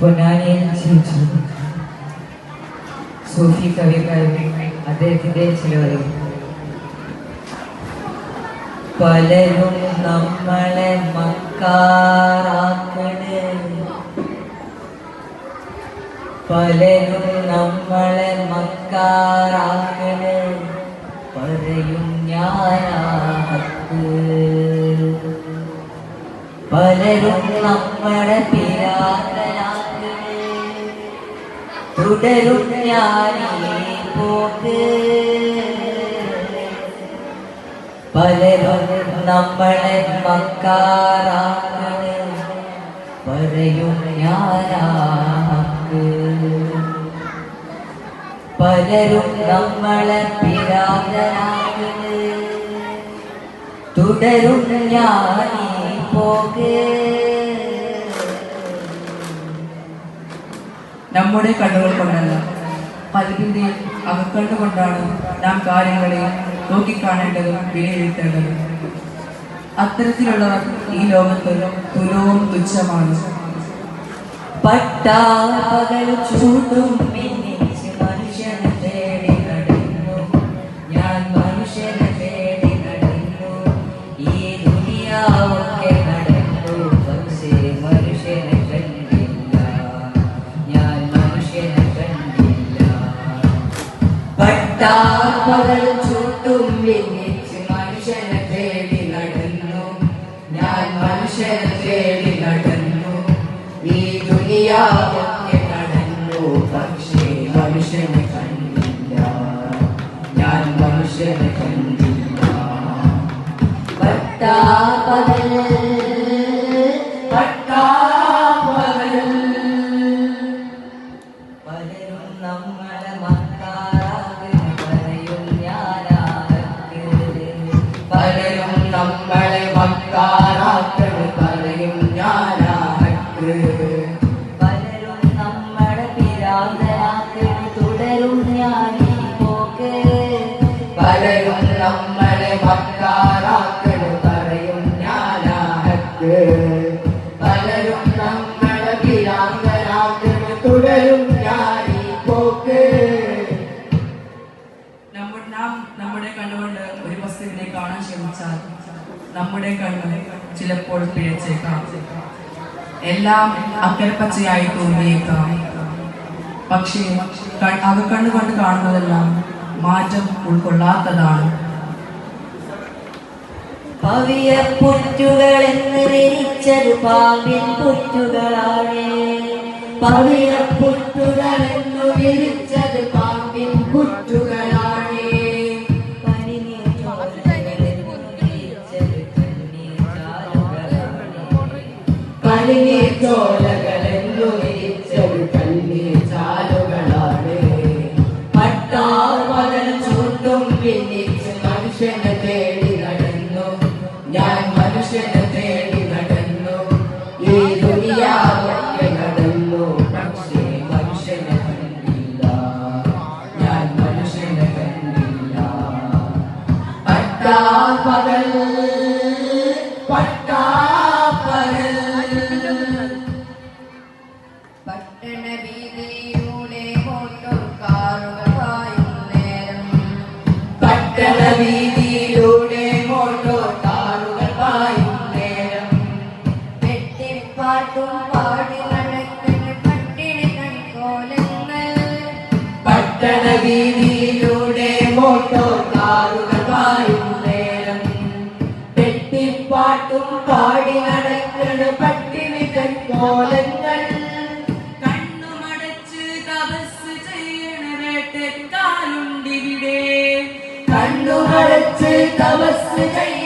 പൊന്നാനിയിൽ ക്ഷണിച്ചു സൂഫി കവികാരി അദ്ദേഹത്തിന്റെ ചിലവരും പലരും നമ്മളെ മക്കാറാക്കണ്. പലരും നമ്മളെ മക്കാറാക്കണ്. പറയും ഞാനാക്ക് പലരും നമ്മുടെ തുടരും ഞാനീ പോക്ക് പലരും നമ്മളെ മക്കാറാക്കണ് പറയും ഞാനാക്ക് പലരും നമ്മളെ പിരാതനാക്കണ് തുടരും ഞാനീ പോക്ക് നമ്മുടെ കണ്ണുകൾ കൊണ്ടല്ല. പലതിന്റെ അകക്കണ്ണു കൊണ്ടാണ് നാം കാര്യങ്ങളെ നോക്കിക്കാണേണ്ടതും വിലയിരുത്തേണ്ടതും. അത്തരത്തിലുള്ളവർ ഈ ലോകത്ത് തുലവും തുച്ഛമാണ്. പട്ടാ പകൽ ചൂടും പട്ടാപകൽ ചുട്ടും മിന്നിച്ച് മനുഷ്യനെ തേടി നടന്നു. ഞാൻ മനുഷ്യനെ തേടി നടന്നു. ഈ ദുനിയാവൊക്കെ നടന്നു. പക്ഷേ മനുഷ്യനെ കണ്ടില്ല. ഞാൻ മനുഷ്യനെ കണ്ടില്ല. പട്ടാപകൽ പലരും നമ്മളെ മക്കാറാക്കൾ പറയും ഞാനാക്ക് പലരും നമ്മളെ പിരാന്തരാക്കൾ തുടരും പോക്ക്. നമ്മൾ നാം കണ്ണുകൊണ്ട് ഒരു വസ്തുവിനെ കാണാൻ ശ്രമിച്ചാൽ നമ്മുടെ കണ്ണ് ചിലപ്പോൾ പിഴച്ചേക്കാം. എല്ലാം അക്കരപ്പച്ചയായി തോന്നിയേക്കാം. പക്ഷേ അകക്കണ്ണ് കൊണ്ട് കാണുന്നതെല്ലാം മാറ്റം ഉൾക്കൊള്ളാത്തതാണ്. പവിയ പുറ്റുകൾ എന്ന് വിരിച്ചത് പാമ്പിൻ പുറ്റുകളാണ്. പവിയ പുറ്റുകൾ എന്ന് വിരിച്ചത് പാമ്പിൻ പുറ്റുകളാണ് പനിനീർ ചോലകൾ മോട്ടോർ കാറുകളായും നേരം പട്ടണ വീതിയിലൂടെ മോട്ടോർ കാറുകൾ പായും നേരം വെട്ടിപ്പാട്ടും പാടി നടക്കുന്ന പട്ടിണി കൺകോലങ്ങൾ പട്ടണ വീതിയിലൂടെ മോട്ടോർ പെട്ടിപ്പാട്ടും പാടി നടക്കുന്ന പട്ടിണി കോലങ്ങൾ. കണ്ണുമടച്ച് തപസ് ചെയ്യണ വേട്ടക്കാലുണ്ടിവിടെ. കണ്ണുമടച്ച് തപസ് ചെയ്യ